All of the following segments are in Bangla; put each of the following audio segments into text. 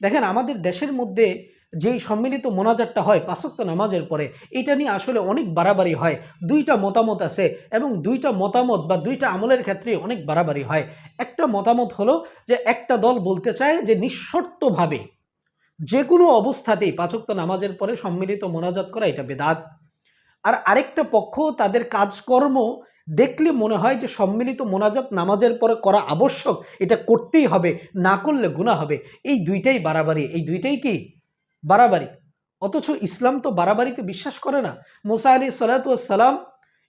দেখেন, আমাদের দেশের মধ্যে যেই সম্মিলিত মোনাজাতটা হয় পাঁচক্ত নামাজের পরে, এটা নিয়ে আসলে অনেক বাড়াবাড়ি হয়। দুইটা মতামত আছে এবং দুইটা মতামত বা দুইটা আমলের ক্ষেত্রে অনেক বাড়াবাড়ি হয়। একটা মতামত হলো যে, একটা দল বলতে চায় যে, নিঃশর্তভাবে যে কোনো অবস্থাতেই পাঁচক্ত নামাজের পরে সম্মিলিত মোনাজাত করা এটা বেদাত। আর আরেকটা পক্ষ তাদের কাজকর্ম দেখলে মনে হয় যে সম্মিলিত মোনাজাত নামাজের পরে করা আবশ্যক, এটা করতেই হবে, না করলে গুণা হবে। এই দুইটাই বাড়াবাড়ি, এই দুইটাই কি? বাড়াবাড়ি। অথচ ইসলাম তো বাড়াবাড়িতে বিশ্বাস করে না। মোসা আলী সালাতাম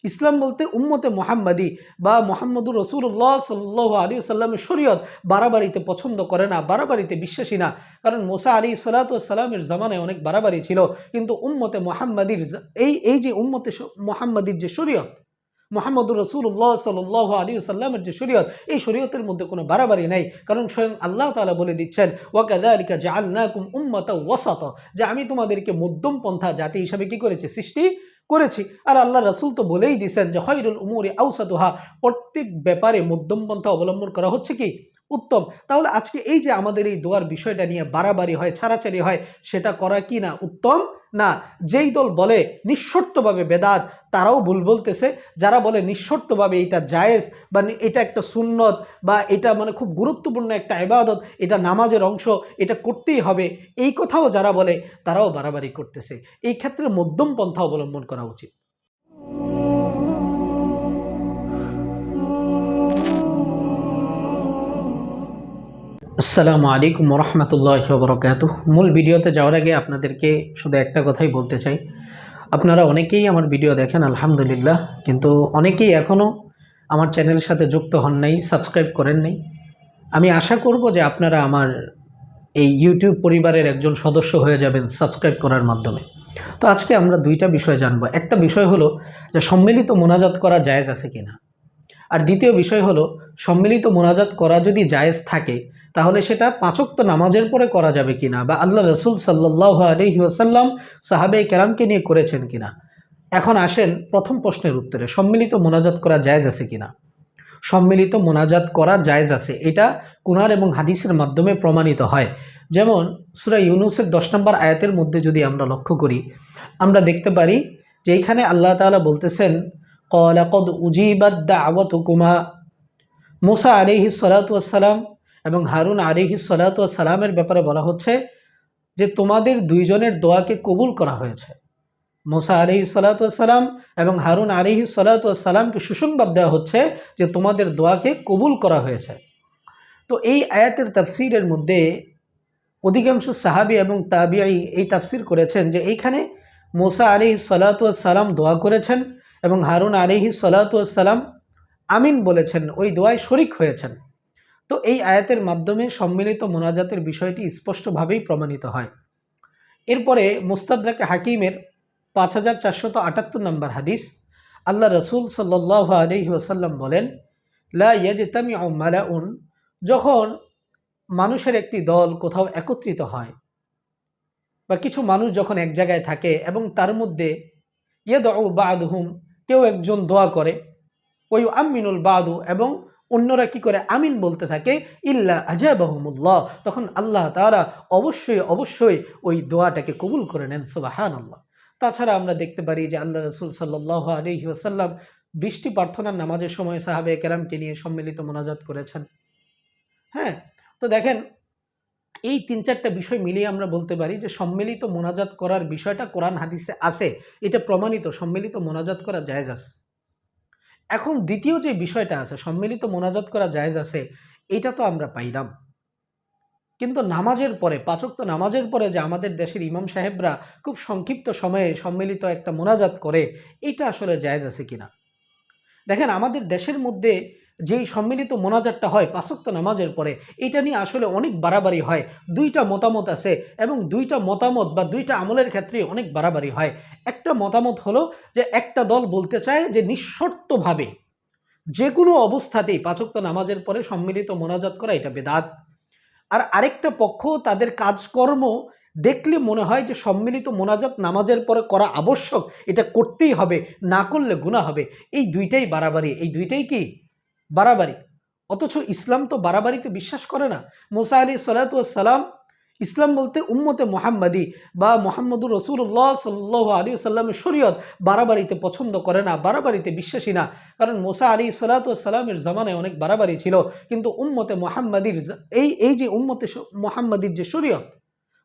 ইসলাম বলতে উম্মতে মোহাম্মদি বা মোহাম্মদুর রসুল্লাহ সাল্লাহ আলী সাল্লামের শরীয়ত বাড়াবাড়িতে পছন্দ করে না, বাড়াবাড়িতে বিশ্বাসী না। কারণ মোসা আলী সালাতামের জামানায় অনেক বাড়াবাড়ি ছিল, কিন্তু উম্মতে মোহাম্মদির এই এই যে উম্মতে মোহাম্মদির যে শরীয়ত, মোহাম্মদুর রসুল্লাহ সাল্লাহ আলী সাল্লামের যে শরীয়ত, এই শরীয়তের মধ্যে কোনো বাড়াবাড়ি নেই। কারণ স্বয়ং আল্লাহ তালা বলে দিচ্ছেন ওয়াকাদালিকা জাআলনাকুম উম্মাতা ওয়াসাত যে আমি তোমাদেরকে মধ্যম পন্থা জাতি হিসাবে কি করেছি? সৃষ্টি করেছি। আর আল্লাহ রসুল তো বলেই দিছেন যে হয়রুল উমুরে আউসাদুহা প্রত্যেক ব্যাপারে মধ্যমপন্থা অবলম্বন করা হচ্ছে কি? উত্তম। তাহলে আজকে এই যে আমাদের এই দোয়ার বিষয়টা নিয়ে বাড়াবাড়ি হয়, ছাড়াছাড়ি হয়, সেটা করা কি না উত্তম? না, যেই দল বলে নিঃশর্তভাবে বেদাত, তারাও ভুল বলতেছে। যারা বলে নিঃশর্তভাবে এটা জায়েজ বা এটা একটা সুন্নত বা এটা মানে খুব গুরুত্বপূর্ণ একটা ইবাদত, এটা নামাজের অংশ, এটা করতেই হবে, এই কথাও যারা বলে, তারাও বাড়াবাড়ি করতেছে। এই ক্ষেত্রে মধ্যম পন্থা অবলম্বন করা উচিত। আসসালামু আলাইকুম রহমতুল্লাহ বরকাত মূল ভিডিওতে যাওয়ার আগে আপনাদেরকে শুধু একটা কথাই বলতে চাই। আপনারা অনেকেই আমার ভিডিও দেখেন, আলহামদুলিল্লাহ, কিন্তু অনেকেই এখনও আমার চ্যানেলের সাথে যুক্ত হন নাই, সাবস্ক্রাইব করেন নাই। আমি আশা করব যে আপনারা আমার এই ইউটিউব পরিবারের একজন সদস্য হয়ে যাবেন সাবস্ক্রাইব করার মাধ্যমে। তো আজকে আমরা দুইটা বিষয় জানব। একটা বিষয় হলো যে সম্মিলিত মোনাজাত করা জায়েজ আছে কিনা? আর দ্বিতীয় বিষয় হলো, সম্মিলিত মোনাজাত করা যদি জায়েজ থাকে, তাহলে সেটা পাঁচক্ত নামাজের পরে করা যাবে কিনা বা আল্লাহ রসুল সাল্লাহ আলহি ওসাল্লাম সাহাবে কেরামকে নিয়ে করেছেন কিনা? এখন আসেন প্রথম প্রশ্নের উত্তরে, সম্মিলিত মোনাজাত করা জায়েজ আছে কিনা? সম্মিলিত মোনাজাত করা জায়েজ আছে, এটা কুনার এবং হাদিসের মাধ্যমে প্রমাণিত হয়। যেমন, সুরা ইউনুসের দশ নম্বর আয়াতের মধ্যে যদি আমরা লক্ষ্য করি, আমরা দেখতে পারি যে এইখানে আল্লাহ তাআলা বলতেছেন কলাকদ উজিবাদ্দা আওয়াত হুকুমা মুসা আলিহি সালাতাম এবং হারুন আলিহি সালাতামের ব্যাপারে বলা হচ্ছে যে তোমাদের দুইজনের দোয়াকে কবুল করা হয়েছে। মোসা আলিহি সালাতাম এবং হারুন আলিহি সালাতামকে সুসংবাদ দেওয়া হচ্ছে যে তোমাদের দোয়াকে কবুল করা হয়েছে। তো এই আয়াতের তাফসিরের মধ্যে অধিকাংশ সাহাবি এবং তাবিআই এই তাফসির করেছেন যে এইখানে মোসা আলিহি সালাতাম দোয়া করেছেন এবং হারুন আলিহি সালাতাম আমিন বলেছেন, ওই দোয়ায় শরিক হয়েছেন। তো এই আয়াতের মাধ্যমে সম্মিলিত মোনাজাতের বিষয়টি স্পষ্টভাবেই প্রমাণিত হয়। এরপরে মুস্তাদরাকে হাকিমের পাঁচ হাজার চারশত আটাত্তর নম্বর হাদিস, আল্লাহ রসুল সাল্লাহ আলহি ওসাল্লাম বলেন, লা ইয়াজতামি মালাউন যখন মানুষের একটি দল কোথাও একত্রিত হয় বা কিছু মানুষ যখন এক জায়গায় থাকে এবং তার মধ্যে ইয়েদ বাদহুম কেউ একজন দোয়া করে, ওই আমিনুল বাদু এবং অন্যরা কি করে? আমিন বলতে থাকে, ইল্লা আজাবাহমুল্লাহ। তখন আল্লাহ তারা অবশ্যই অবশ্যই ওই দোয়াটাকে কবুল করে নেন সুবাহান আল্লাহ তাছাড়া আমরা দেখতে পারি যে আল্লাহ রসুল সাল্লাহ আলহি আসাল্লাম বৃষ্টি প্রার্থনার নামাজের সময় সাহাবে কেরামকে নিয়ে সম্মিলিত মোনাজাত করেছেন। হ্যাঁ তো দেখেন এই তিন চারটা বিষয় মিলিয়ে আমরা বলতে পারি যে সম্মিলিত মোনাজাত করার বিষয়টা কোরআন হাদিসে আছে। এটা প্রমাণিত, সম্মিলিত মোনাজাত করা জায়েজ আছে। এখন দ্বিতীয় যে বিষয়টা আছে, সম্মিলিত মোনাজাত করা জায়েজ আছে, এটা তো আমরা পাইলাম। কিন্তু নামাজের পরে, পাচক তো নামাজের পরে যে আমাদের দেশের ইমাম সাহেবরা খুব সংক্ষিপ্ত সময়ে সম্মিলিত একটা মোনাজাত করে, এটা আসলে জায়েজ আছে কিনা? দেখেন, আমাদের দেশের মধ্যে যেই সম্মিলিত মোনাজাতটা হয় পাঁচক্ত নামাজের পরে, এটা নিয়ে আসলে অনেক বাড়াবাড়ি হয়। দুইটা মতামত আছে এবং দুইটা মতামত বা দুইটা আমলের ক্ষেত্রে অনেক বাড়াবাড়ি হয়। একটা মতামত হলো যে একটা দল বলতে চায় যে নিঃশর্তভাবে যে কোনো অবস্থাতেই পাঁচক্ত নামাজের পরে সম্মিলিত মোনাজাত করা এটা বেদাত। আর আরেকটা পক্ষ তাদের কাজকর্ম দেখলে মনে হয় যে সম্মিলিত মোনাজাত নামাজের পরে করা আবশ্যক, এটা করতেই হবে, না করলে গুণা হবে। এই দুইটাই বাড়াবাড়ি। এই দুইটাই কি? বাড়াবাড়ি। অথচ ইসলাম তো বাড়াবাড়িতে বিশ্বাস করে না। মুসা আলী সালাতাম ইসলাম বলতে উম্মতে মোহাম্মদী বা মোহাম্মদুর রসুল্লাহ সাল্লাহ আলী সাল্লামের শরীয়ত বাড়াবাড়িতে পছন্দ করে না, বাড়াবাড়িতে বিশ্বাসী না। কারণ মোসা আলী সালাতামের জামানায় অনেক বাড়াবাড়ি ছিল। কিন্তু উম্মতে মোহাম্মদীর এই এই যে উম্মতে মোহাম্মদীর যে শরীয়ত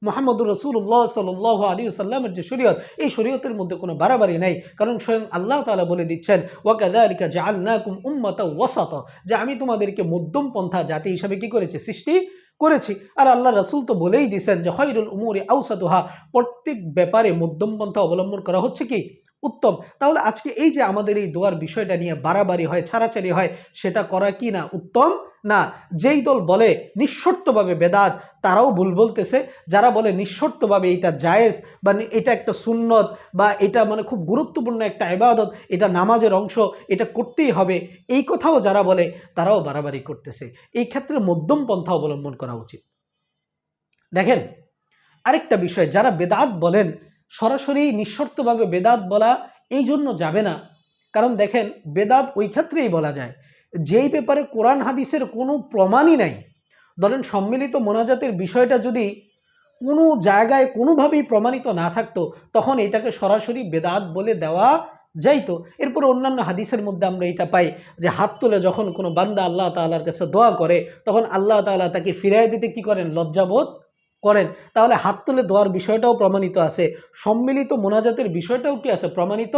মোহাম্মদুর রসুল্লাহ সাল্লাহ আলী সাল্লামের যে শরীয়ত, এই শরীয়তের মধ্যে কোনো বাড়াবাড়ি নেই। কারণ স্বয়ং আল্লাহ তালা বলে দিচ্ছেন ওয়াকালিকা যে আল্লাকুম উম্মত ওয়াসাত। যে আমি তোমাদেরকে মধ্যম পন্থা জাতি হিসাবে কি করেছি? সৃষ্টি করেছি। আর আল্লাহ রসুল তো বলেই দিছেন যে হয়রুল উমুরে আউসাদুহা প্রত্যেক ব্যাপারে মধ্যম পন্থা অবলম্বন করা হচ্ছে কি? উত্তম। তাহলে আজকে এই যে আমাদের এই দোয়ার বিষয়টা নিয়ে বাড়াবাড়ি হয়, ছাড়াছাড়ি হয়, সেটা করা কি না উত্তম? না, যেই দল বলে নিঃশর্তভাবে বেদাত, তারাও ভুল বলতেছে। যারা বলে নিঃশর্তভাবে এটা জায়েজ বা এটা একটা সুন্নত বা এটা মানে খুব গুরুত্বপূর্ণ একটা ইবাদত, এটা নামাজের অংশ, এটা করতেই হবে, এই কথাও যারা বলে, তারাও বাড়াবাড়ি করতেছে। এই ক্ষেত্রে মধ্যম পন্থা অবলম্বন করা উচিত। দেখেন, আরেকটা বিষয়, যারা বেদাত বলেন সরাসরি নিঃশর্তভাবে বেদাত বলা এই জন্য যাবে না। কারণ দেখেন, বেদাত ওই ক্ষেত্রেই বলা যায়, যেই ব্যাপারে কোরআন হাদিসের কোনো প্রমাণই নাই। ধরেন, সম্মিলিত মোনাজাতের বিষয়টা যদি কোনো জায়গায় কোনোভাবেই প্রমাণিত না থাকতো, তখন এটাকে সরাসরি বেদাত বলে দেওয়া যাইতো। এরপর অন্যান্য হাদিসের মধ্যে আমরা এটা পাই যে, হাত তুলে যখন কোনো বান্দা আল্লাহ তাল্লার কাছে দোয়া করে, তখন আল্লাহ তাল্লাহ তাকে ফিরাই দিতে কি করেন? লজ্জাবোধ করেন। তাহলে হাত তুলে দোয়ার বিষয়টাও প্রমাণিত আছে। সম্মিলিত মোনাজাতের বিষয়টাও কি আছে? প্রমাণিত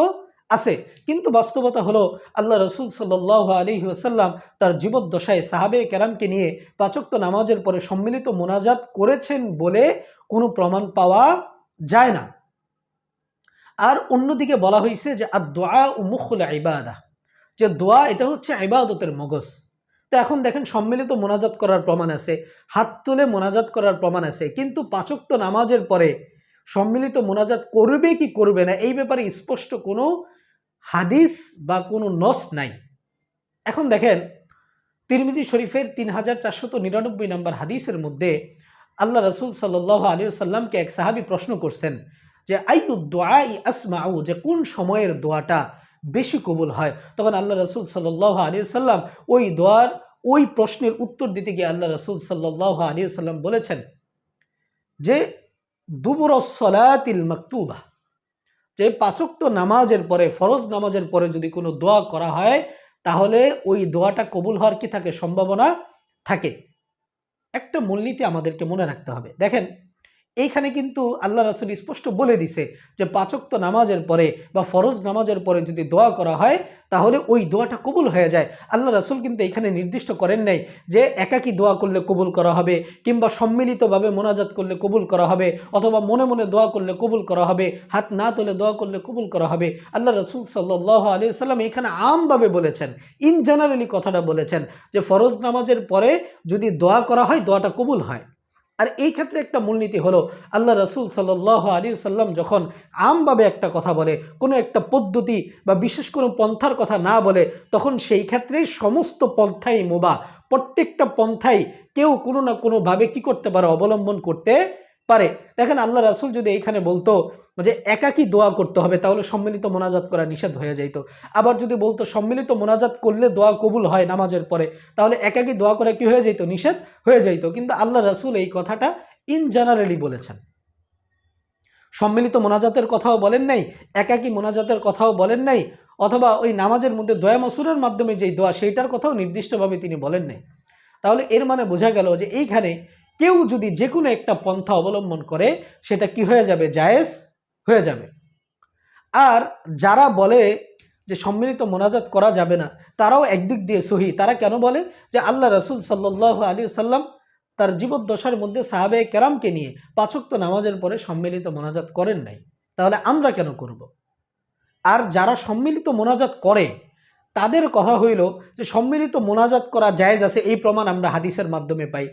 আছে। কিন্তু বাস্তবতা হলো, আল্লাহ রসুল সাল্লাহ আলী ওসাল্লাম তার জীবদ্দশায় সাহাবে কেরামকে নিয়ে পাচক্ত নামাজের পরে সম্মিলিত মোনাজাত করেছেন বলে কোনো প্রমাণ পাওয়া যায় না। আর অন্যদিকে বলা হয়েছে যে আর দোয়া ও মুখুল ইবাদা। যে দোয়া, এটা হচ্ছে ইবাদতের মগজ। তো এখন দেখেন সম্মিলিত মোনাজাত করার প্রমাণ আছে, হাত তুলে মোনাজাত করার প্রমাণ আছে, কিন্তু পাচক্ত নামাজের পরে সম্মিলিত মোনাজাত করবে কি করবে না, এই ব্যাপারে স্পষ্ট কোনো হাদিস বা কোনো নস নাই। এখন দেখেন, তিরমিজি শরীফের তিন হাজার চারশত নিরানব্বই নম্বর হাদিসের মধ্যে আল্লাহ রসুল সাল্লাহ আলী সাল্লামকে এক সাহাবি প্রশ্ন করছেন যে আইউ দোয়া ই আসমাউ, যে কোন সময়ের দোয়াটা বেশি কবুল হয়। তখন আল্লাহ রসুল সাল্লাহ আলী সাল্লাম ওই দোয়ার, ওই প্রশ্নের উত্তর দিতে গিয়ে আল্লাহ রসুল সাল্লাহ আলী সাল্লাম বলেছেন যে দুবরসলাতিল মাকতুবা, যে পাশক্ত নামাজের পরে, ফরজ নামাজের পরে যদি কোনো দোয়া করা হয়, তাহলে ওই দোয়াটা কবুল হওয়ার কি থাকে? সম্ভাবনা থাকে। একটা মূলনীতি আমাদেরকে মনে রাখতে হবে। দেখেন এইখানে কিন্তু আল্লাহ রাসুল স্পষ্ট বলে দিছে যে পাচক্ত নামাজের পরে বা ফরজ নামাজের পরে যদি দোয়া করা হয়, তাহলে ওই দোয়াটা কবুল হয়ে যায়। আল্লাহ রাসুল কিন্তু এখানে নির্দিষ্ট করেন নাই যে একাকি দোয়া করলে কবুল করা হবে, কিংবা সম্মিলিতভাবে মোনাজাত করলে কবুল করা হবে, অথবা মনে মনে দোয়া করলে কবুল করা হবে, হাত না তোলে দোয়া করলে কবুল করা হবে। আল্লাহ রসুল সাল্লাহ আলী সাল্লাম এখানে আমভাবে বলেছেন, ইন জেনারেলি কথাটা বলেছেন যে ফরজ নামাজের পরে যদি দোয়া করা হয়, দোয়াটা কবুল হয়। আর এই ক্ষেত্রে একটা মূলনীতি হলো, আল্লাহ রসুল সাল্লাহ আলী সাল্লাম যখন আমভাবে একটা কথা বলে, কোনো একটা পদ্ধতি বা বিশেষ কোনো পন্থার কথা না বলে, তখন সেই ক্ষেত্রে সমস্ত পন্থাই মোবা। প্রত্যেকটা পন্থাই কেউ কোনো না কোনোভাবে কি করতে পারে? অবলম্বন করতে পারে। দেখেন আল্লাহ রাসুল যদি এইখানে বলতো যে একাকি দোয়া করতে হবে, তাহলে সম্মিলিত মোনাজাত করা নিষেধ হয়ে যাইতো। আবার যদি বলতো সম্মিলিত মোনাজাত করলে দোয়া কবুল হয় নামাজের পরে, তাহলে একাকি দোয়া করে কি হয়ে যাইতো? নিষেধ হয়ে যাইতো। কিন্তু আল্লাহ রাসুল এই কথাটা ইন জেনারেলি বলেছেন। সম্মিলিত মোনাজাতের কথাও বলেন নাই, একাকি মোনাজাতের কথাও বলেন নাই, অথবা ওই নামাজের মধ্যে দয়া মসুরের মাধ্যমে যেই দোয়া, সেইটার কথাও নির্দিষ্টভাবে তিনি বলেন নাই। তাহলে এর মানে বোঝা গেল যে এইখানে কেউ যদি যে কোনো একটা পন্থা অবলম্বন করে, সেটা কি হয়ে যাবে? জায়েজ হয়ে যাবে। আর যারা বলে যে সম্মিলিত মোনাজাত করা যাবে না, তারাও একদিক দিয়ে সহি। তারা কেন বলে? যে আল্লাহ রসুল সাল্লাহ আলী সাল্লাম তার জীবদ্দশার মধ্যে সাহাবে কেরামকে নিয়ে পাচক্ত নামাজের পরে সম্মিলিত মোনাজাত করেন নাই। তাহলে আমরা কেন করব। আর যারা সম্মিলিত মোনাজাত করে, তাদের কথা হইল যে সম্মিলিত মোনাজাত করা জায়েজ আছে, এই প্রমাণ আমরা হাদিসের মাধ্যমে পাই।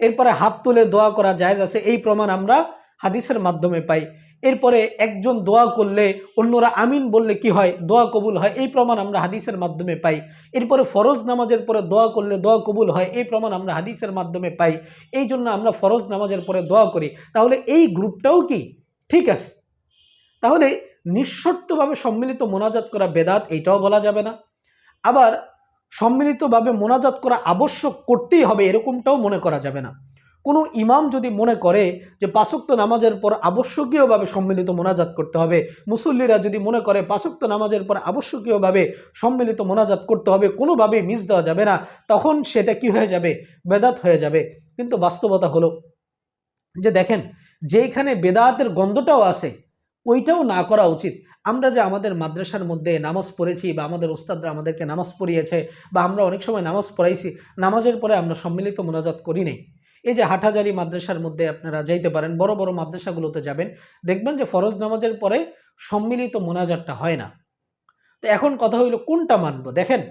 এরপরে হাত তুলে দোয়া করা জায়েজ আছে, এই প্রমাণ আমরা হাদিসের মাধ্যমে পাই। এরপরে একজন দোয়া করলে অন্যরা আমিন বললে কি হয়? দোয়া কবুল হয়, এই প্রমাণ আমরা হাদিসের মাধ্যমে পাই। এরপরে ফরজ নামাজের পরে দোয়া করলে দোয়া কবুল হয়, এই প্রমাণ আমরা হাদিসের মাধ্যমে পাই। এই জন্য আমরা ফরজ নামাজের পরে দোয়া করি। তাহলে এই গ্রুপটাও কি? ঠিক আছে। তাহলে নিঃশর্তভাবে সম্মিলিত মোনাজাত করা বেদাত, এইটাও বলা যাবে না। আবার সম্মিলিতভাবে মোনাজাত করা আবশ্যক করতেই হবে, এরকমটাও মনে করা যাবে না। কোনো ইমাম যদি মনে করে যে পাঁচক্ত নামাজের পর আবশ্যকীয়ভাবে সম্মিলিত মোনাজাত করতে হবে, মুসল্লিরা যদি মনে করে পাঁচক্ত নামাজের পর আবশ্যকীয়ভাবে সম্মিলিত মোনাজাত করতে হবে, কোনোভাবেই মিস দেওয়া যাবে না, তখন সেটা কি হয়ে যাবে? বেদাত হয়ে যাবে। কিন্তু বাস্তবতা হলো যে দেখেন, যেইখানে বেদাতের গন্ধটাও আছে ওইটাও না করা উচিত। আমরা যে আমাদের মাদ্রাসার মধ্যে নামাজ পড়েছি বা আমাদের ওস্তাদরা আমাদেরকে নামাজ পড়িয়েছে বা আমরা অনেক সময় নামাজ পড়াইছি, নামাজের পরে আমরা সম্মিলিত মোনাজাত করি নেই। এই যে হাটাজারি মাদ্রাসার মধ্যে আপনারা যাইতে পারেন, বড় বড় মাদ্রাসাগুলোতে যাবেন, দেখবেন যে ফরজ নামাজের পরে সম্মিলিত মোনাজাতটা হয় না। তো এখন কথা হইল, কোনটা মানব? দেখেন,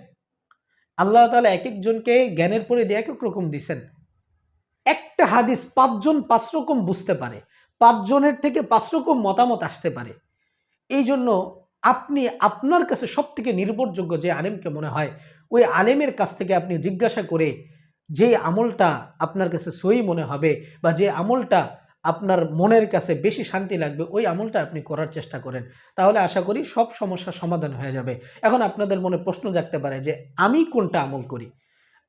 আল্লাহ তালা এক একজনকে জ্ঞানের পরে দিয়ে এক এক রকম দিছেন। একটা হাদিস পাঁচজন পাঁচ রকম বুঝতে পারে। পাঁচজনের থেকে পাঁচ রকম মতামত আসতে পারে। এই জন্য আপনি আপনার কাছে সব থেকে নির্ভরযোগ্য যে আলেমকে মনে হয়, ওই আলেমের কাছ থেকে আপনি জিজ্ঞাসা করে যে আমলটা আপনার কাছে সই মনে হবে বা যে আমলটা আপনার মনের কাছে বেশি শান্তি লাগবে, ওই আমলটা আপনি করার চেষ্টা করেন। তাহলে আশা করি সব সমস্যার সমাধান হয়ে যাবে। এখন আপনাদের মনে প্রশ্ন জাগতে পারে যে, আমি কোনটা আমল করি?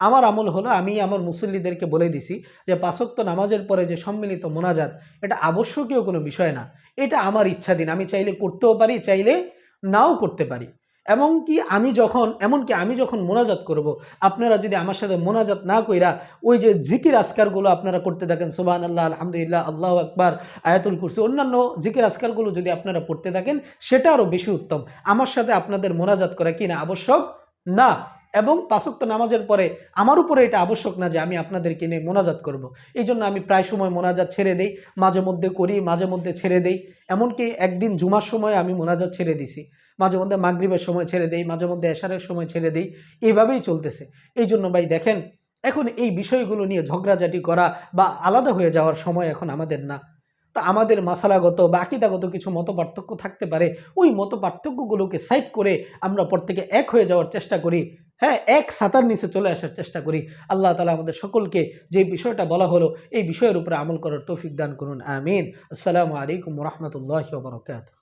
আমার আমল হলো, আমি আমার মুসল্লিদেরকে বলে দিছি যে পাঁচক্ত নামাজের পরে যে সম্মিলিত মোনাজাত, এটা আবশ্যকীয় কোনো বিষয় না। এটা আমার ইচ্ছাধীন আমি চাইলে করতেও পারি, চাইলে নাও করতে পারি। এমনকি আমি যখন, এমনকি আমি যখন মোনাজাত করব, আপনারা যদি আমার সাথে মোনাজাত না কইরা ওই যে জিকির আসকারগুলো আপনারা করতে থাকেন সুবান আল্লাহ আলহামদুলিল্লাহ, আল্লাহ আকবার, আয়াতুল কুরসি, অন্যান্য জিকির আসকারগুলো যদি আপনারা পড়তে থাকেন, সেটা আরও বেশি উত্তম। আমার সাথে আপনাদের মোনাজাত করা কি না আবশ্যক? না, এবং পাঁচক্ত নামাজের পরে আমার উপরে এটা আবশ্যক না যে আমি আপনাদেরকে নিয়ে মোনাজাত করব। এই জন্য আমি প্রায় সময় মোনাজাত ছেড়ে দেই, মাঝে মধ্যে করি, মাঝে মধ্যে ছেড়ে দেই। এমনকি একদিন জুমার সময় আমি মোনাজাত ছেড়ে দিছি। মাঝে মধ্যে মাগরিবের সময় ছেড়ে দেই, মাঝে মধ্যে এশারের সময় ছেড়ে দেই। এইভাবেই চলতেছে। এই জন্য ভাই দেখেন, এখন এই বিষয়গুলো নিয়ে ঝগড়াঝাটি করা বা আলাদা হয়ে যাওয়ার সময় এখন আমাদের না। তা আমাদের মাসালাগত বা আকিদাগত কিছু মত পার্থক্য থাকতে পারে। ওই মত পার্থক্যগুলোকে সাইড করে আমরা প্রত্যেকে এক হয়ে যাওয়ার চেষ্টা করি। হ্যাঁ এক সাতার নিচে চলে আসার চেষ্টা করি। আল্লাহ তালা আমাদের সকলকে যে বিষয়টা বলা হলো, এই বিষয়ের উপরে আমল করার তৌফিক দান করুন। আমিন। আসসালামু আলাইকুম রহমতুল্লাহ বরকাত